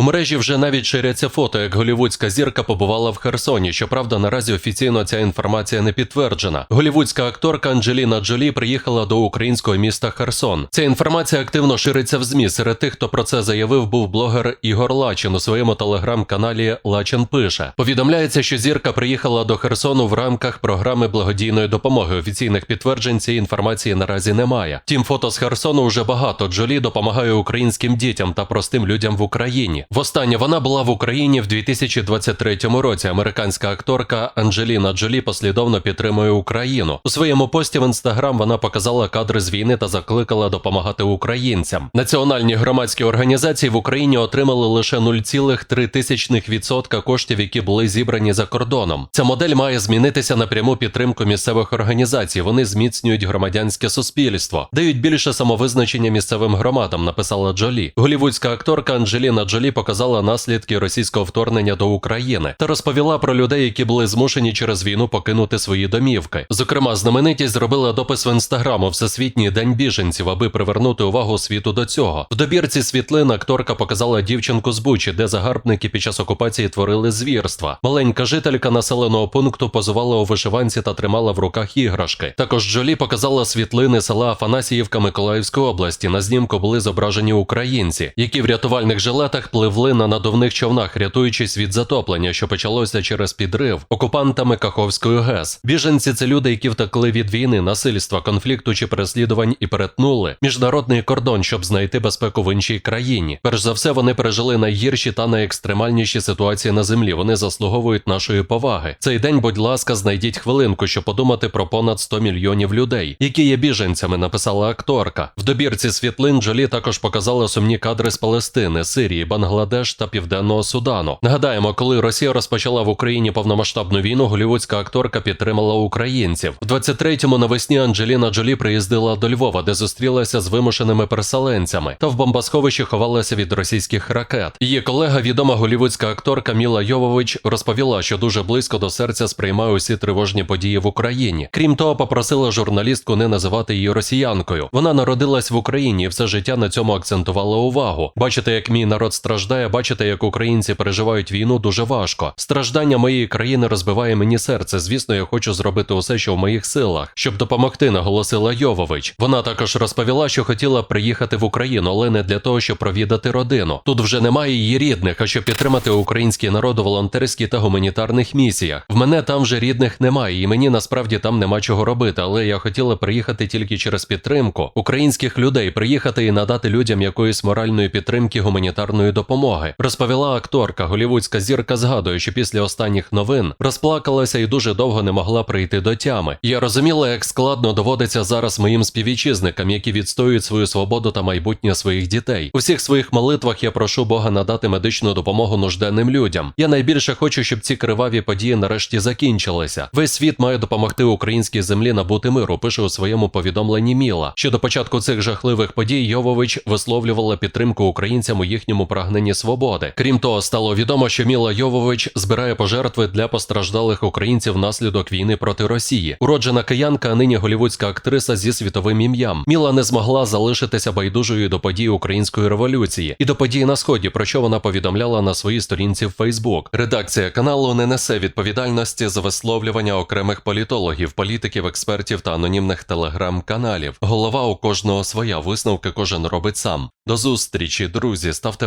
У мережі вже навіть ширяться фото, як голівудська зірка побувала в Херсоні. Щоправда, наразі офіційно ця інформація не підтверджена. Голівудська акторка Анджеліна Джолі приїхала до українського міста Херсон. Ця інформація активно шириться в ЗМІ. Серед тих, хто про це заявив, був блогер Ігор Лачин у своєму телеграм-каналі Лачин пише. Повідомляється, що зірка приїхала до Херсону в рамках програми благодійної допомоги. Офіційних підтверджень цієї інформації наразі немає. Тім фото з Херсону вже багато. Джолі допомагає українським дітям та простим людям в Україні. Востаннє вона була в Україні в 2023 році. Американська акторка Анджеліна Джолі послідовно підтримує Україну. У своєму пості в інстаграм вона показала кадри з війни та закликала допомагати українцям. Національні громадські організації в Україні отримали лише 0,3% коштів, які були зібрані за кордоном. Ця модель має змінитися на пряму підтримку місцевих організацій. Вони зміцнюють громадянське суспільство, дають більше самовизначення місцевим громадам. Написала Джолі. Голівудська акторка Анджеліна Джолі показала наслідки російського вторгнення до України та розповіла про людей, які були змушені через війну покинути свої домівки. Зокрема, знаменитість зробила допис в інстаграму Всесвітній день біженців, аби привернути увагу світу до цього. В добірці світлин акторка показала дівчинку з Бучі, де загарбники під час окупації творили звірства. Маленька жителька населеного пункту позувала у вишиванці та тримала в руках іграшки. Також Джолі показала світлини села Афанасіївка Миколаївської області. На знімку були зображені українці, які в рятувальних жилетах пливли на надувних човнах, рятуючись від затоплення, що почалося через підрив окупантами Каховської ГЕС. Біженці це люди, які втекли від війни, насильства, конфлікту чи переслідувань і перетнули міжнародний кордон, щоб знайти безпеку в іншій країні. Перш за все, вони пережили найгірші та найекстремальніші ситуації на землі. Вони заслуговують нашої поваги. Цей день, будь ласка, знайдіть хвилинку, щоб подумати про понад 100 мільйонів людей, які є біженцями, написала акторка. В добірці світлин Джолі також показала сумні кадри з Палестини, Сирії, Бангладеш та Південного Судану. Нагадаємо, коли Росія розпочала в Україні повномасштабну війну, голівудська акторка підтримала українців. В 23-му навесні Анджеліна Джолі приїздила до Львова, де зустрілася з вимушеними переселенцями, та в бомбосховищі ховалася від російських ракет. Її колега, відома голівудська акторка Міла Йовович, розповіла, що дуже близько до серця сприймає усі тривожні події в Україні. Крім того, попросила журналістку не називати її росіянкою. Вона народилась в Україні і все життя на цьому акцентувала увагу. Бачите, як мій народ страждає, бачите, як українці переживають війну дуже важко. Страждання моєї країни розбиває мені серце. Звісно, я хочу зробити усе, що в моїх силах, щоб допомогти, наголосила Йовович. Вона також розповіла, що хотіла приїхати в Україну, але не для того, щоб провідати родину. Тут вже немає її рідних, а щоб підтримати український народ у волонтерській та гуманітарних місіях. В мене там вже рідних немає, і мені насправді там нема чого робити. Але я хотіла приїхати тільки через підтримку українських людей, приїхати і надати людям якоїсь моральної підтримки гуманітарної допомоги. Розповіла акторка, голівудська зірка згадує, що після останніх новин розплакалася і дуже довго не могла прийти до тями. Я розуміла, як складно доводиться зараз моїм співвітчизникам, які відстоюють свою свободу та майбутнє своїх дітей. У всіх своїх молитвах я прошу Бога надати медичну допомогу нужденним людям. Я найбільше хочу, щоб ці криваві події нарешті закінчилися. Весь світ має допомогти українській землі набути миру. Пише у своєму повідомленні Міла. Що до початку цих жахливих подій Йовович висловлювала підтримку українцям у їхньому прагненні свободи. Крім того, стало відомо, що Міла Йовович збирає пожертви для постраждалих українців внаслідок війни проти Росії. Уроджена киянка, а нині голівудська актриса зі світовим ім'ям. Міла не змогла залишитися байдужою до подій української революції і до подій на сході, про що вона повідомляла на своїй сторінці в Фейсбук. Редакція каналу не несе відповідальності за висловлювання окремих політологів, політиків, експертів та анонімних телеграм-каналів. Голова у кожного своя висновки кожен робить сам. До зустрічі, друзі. Ставте